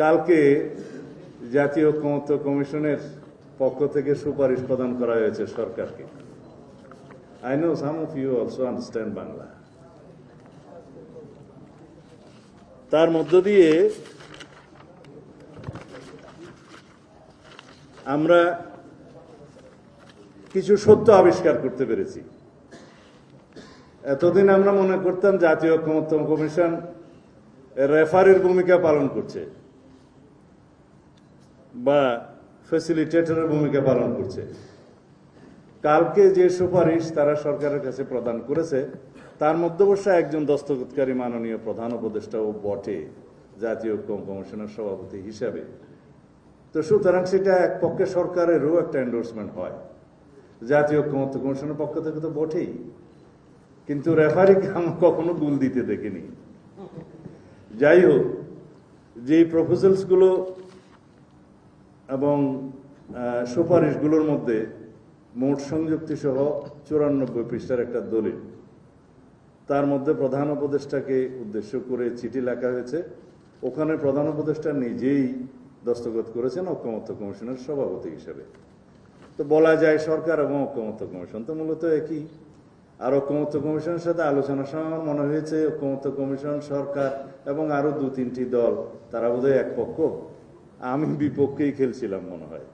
কালকে জাতীয় ঐক্যমত্য কমিশনের পক্ষ থেকে সুপারিশ প্রদান করা হয়েছে সরকারকে। I know some of you also understand Bangla তার মধ্য দিয়ে আমরা কিছু সত্য আবিষ্কার করতে পেরেছি। এতদিন আমরা মনে করতাম জাতীয় ঐক্যমত্য কমিশন রেফারির ভূমিকা পালন করছে। বা ফ্যাসিলিটেটরের ভূমিকা পালন করছে। কালকে যে সুপারিশ তারা সরকারের কাছে প্রদান করেছে, তার মধ্যে অবশ্য একজন দস্তখতকারী মাননীয় প্রধান উপদেষ্টাও বটে, জাতীয় ঐক্য কমিশনের সভাপতি হিসাবে। তো সুতরাং সেটা এক পক্ষে সরকারেরও একটা এন্ডোর্সমেন্ট হয়। জাতীয় ঐক্যমত্য কমিশনের পক্ষ থেকে তো বটেই। কিন্তু রেফারিকে আমরা কখনো গুল দিতে দেখিনি। যাই হোক যে প্রপোজালসগুলো এবং সুপারিশগুলোর মধ্যে মোট সংযুক্তি সহ চুরানব্বই পৃষ্ঠার একটা দলিল। তার মধ্যে প্রধান উপদেষ্টাকে উদ্দেশ্য করে চিঠি লেখা হয়েছে। ওখানে প্রধান উপদেষ্টা নিজেই দস্তখত করেছেন ঐক্যমত্য কমিশনের সভাপতি হিসেবে। তো বলা যায় সরকার এবং ঐক্যমত্য কমিশন তো মূলত একই। আর ঐক্যমত্য কমিশনের সাথে আলোচনার সময় আমার মনে হয়েছে ঐক্যমত্য কমিশন, সরকার এবং আরও দু তিনটি দল, তারা বোধহয় এক পক্ষ আমি বিপক্ষেই খেলছিলাম মনে হয়।